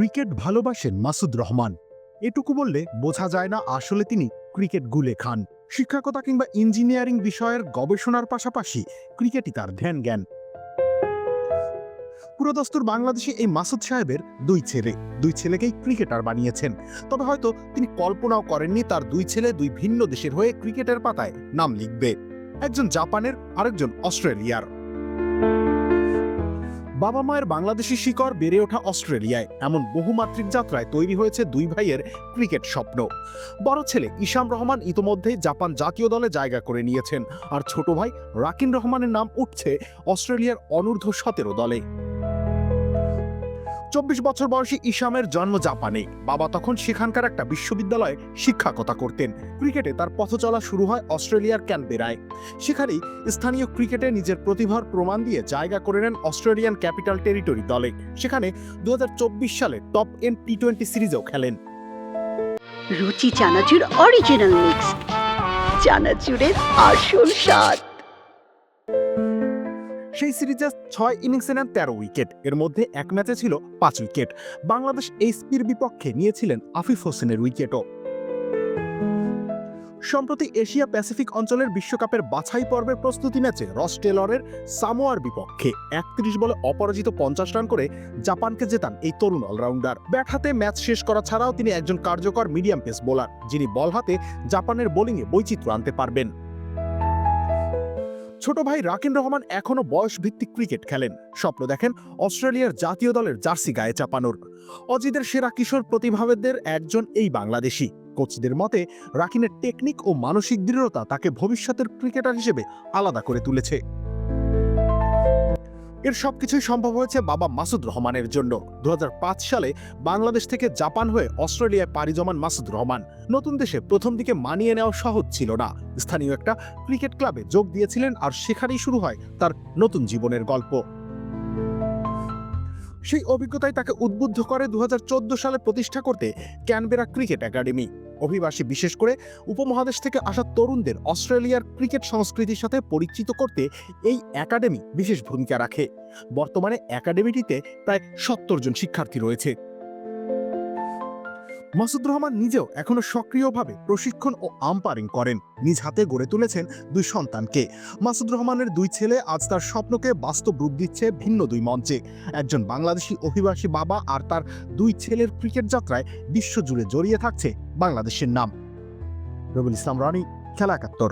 Cricket ভালোবাসেন মাসুদ রহমান। এটুকু বললে বোঝা যায় না আসলে তিনি ক্রিকেট গুলে খান। শিক্ষকতা কিংবা ইঞ্জিনিয়ারিং বিষয়ের গবেষণার পাশাপাশি ক্রিকেটই তার ধ্যান জ্ঞান। পুরোদস্তুর বাংলাদেশে এই মাসুদ সাহেবের দুই ছেলে, দুই ছেলেকেই ক্রিকেটার বানিয়েছেন। তবে হয়তো তিনি কল্পনাও করেননি তার দুই ছেলে দুই ভিন্ন দেশের হয়ে ক্রিকেটের পাতায় নাম লিখবে। একজন জাপানের, আরেকজন অস্ট্রেলিয়ার। বাবা মায়ের বাংলাদেশি শিকড় বেড়ে ওঠা অস্ট্রেলিয়ায়। এমন বহুমাত্রিক যাত্রায় তৈরি হয়েছে দুই ভাইয়ের ক্রিকেট স্বপ্ন। বড় ছেলে ইশাম রহমান ইতোমধ্যেই জাপান জাতীয় দলে জায়গা করে নিয়েছেন। আর ছোট ভাই রাকিন রহমানের নাম উঠছে অস্ট্রেলিয়ার অনূর্ধ্ব সতেরো দলে। চব্বিশ বছর বয়সী ইশামের জন্ম জাপানে। বাবা তখন সেখানকার একটা বিশ্ববিদ্যালয়ে শিক্ষকতা করতেন। ক্রিকেটে তার পথ চলা শুরু হয় অস্ট্রেলিয়ার ক্যানবেরায়। সেখানেই স্থানীয় ক্রিকেটে নিজের প্রতিভার প্রমাণ দিয়ে জায়গা করে নেন অস্ট্রেলিয়ান ক্যাপিটাল টেরিটরি দলে। সেখানে দু হাজার চব্বিশ সালে টপ এন টি টোয়েন্টি সিরিজেও খেলেন। রুচি চানাচুর অরিজিনাল মিক্স চানাচুরের আসল স্বাদ। সেই সিরিজে ছয় ইনিংসে নেন তেরো উইকেট। এর মধ্যে এক ম্যাচে ছিল পাঁচ উইকেট। বাংলাদেশ এই স্পির বিপক্ষে নিয়েছিলেন আফিফ হোসেনের উইকেটও। সম্প্রতি এশিয়া প্যাসিফিক অঞ্চলের বিশ্বকাপের বাছাই পর্বের প্রস্তুতি ম্যাচে রস টেলরের সামোয়ার বিপক্ষে একত্রিশ বলে অপরাজিত পঞ্চাশ রান করে জাপানকে জেতান এই তরুণ অলরাউন্ডার। ব্যাট হাতে ম্যাচ শেষ করা ছাড়াও তিনি একজন কার্যকর মিডিয়াম পেস বোলার, যিনি বল হাতে জাপানের বোলিংয়ে বৈচিত্র্য আনতে পারবেন। ছোট ভাই রাকিন রহমান এখনও বয়স ভিত্তিক ক্রিকেট খেলেন। স্বপ্ন দেখেন অস্ট্রেলিয়ার জাতীয় দলের জার্সি গায়ে চাপানোর। অজিদের সেরা কিশোর প্রতিভাবেদের একজন এই বাংলাদেশি। কোচদের মতে, রাকিনের টেকনিক ও মানসিক দৃঢ়তা তাকে ভবিষ্যতের ক্রিকেটার হিসেবে আলাদা করে তুলেছে। এর সবকিছুই সম্ভব হয়েছে বাবা মাসুদ রহমানের জন্য। দু হাজার পাঁচ সালে বাংলাদেশ থেকে জাপান হয়ে অস্ট্রেলিয়ায় পাড়ি জমান মাসুদ রহমান। নতুন দেশে প্রথম দিকে মানিয়ে নেওয়া সহজ ছিল না। স্থানীয় একটা ক্রিকেট ক্লাবে যোগ দিয়েছিলেন আর সেখানেই শুরু হয় তার নতুন জীবনের গল্প। সেই অভিজ্ঞতাই তাকে উদ্বুদ্ধ করে দু হাজার চোদ্দ সালে প্রতিষ্ঠা করতে ক্যানবেরা ক্রিকেট একাডেমি। অভিবাসী, বিশেষ করে উপমহাদেশ থেকে আসা তরুণদের অস্ট্রেলিয়ার ক্রিকেট সংস্কৃতির সাথে পরিচিত করতে এই একাডেমি বিশেষ ভূমিকা রাখে। বর্তমানে একাডেমিটিতে প্রায় সত্তর জন শিক্ষার্থী রয়েছে। মাসুদ রহমান নিজেও এখনও সক্রিয়ভাবে প্রশিক্ষণ ও আম্পায়ারিং করেন। নিজ হাতে গড়ে তুলেছেন দুই সন্তানকে। মাসুদ রহমানের দুই ছেলে আজ তার স্বপ্নকে বাস্তব রূপ দিচ্ছে ভিন্ন দুই মঞ্চে। একজন বাংলাদেশি অভিবাসী বাবা আর তার দুই ছেলের ক্রিকেট যাত্রায় বিশ্বজুড়ে জড়িয়ে থাকছে বাংলাদেশের নাম। রবিল ইসলাম রানী খেলা একাত্তর